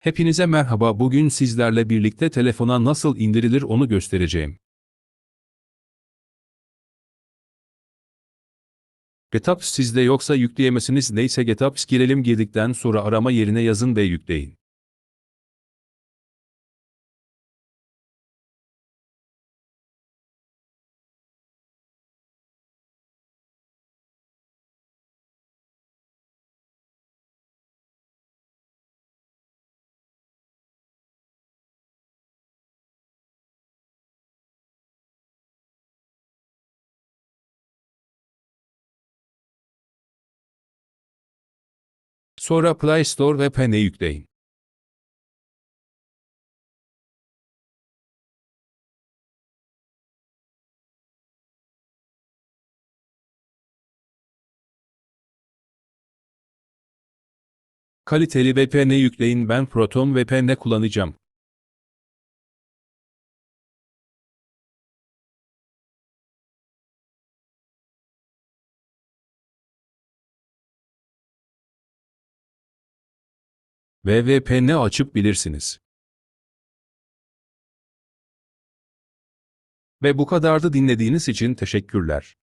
Hepinize merhaba. Bugün sizlerle birlikte telefona nasıl indirilir onu göstereceğim. GetApps sizde yoksa yükleyemesiniz neyse GetApps girelim girdikten sonra arama yerine yazın ve yükleyin. Sonra Play Store ve Pen'e yükleyin. Kaliteli VPN yükleyin ben Proton VPN kullanacağım. Ve VPN açıp bilirsiniz. Ve bu kadardı dinlediğiniz için teşekkürler.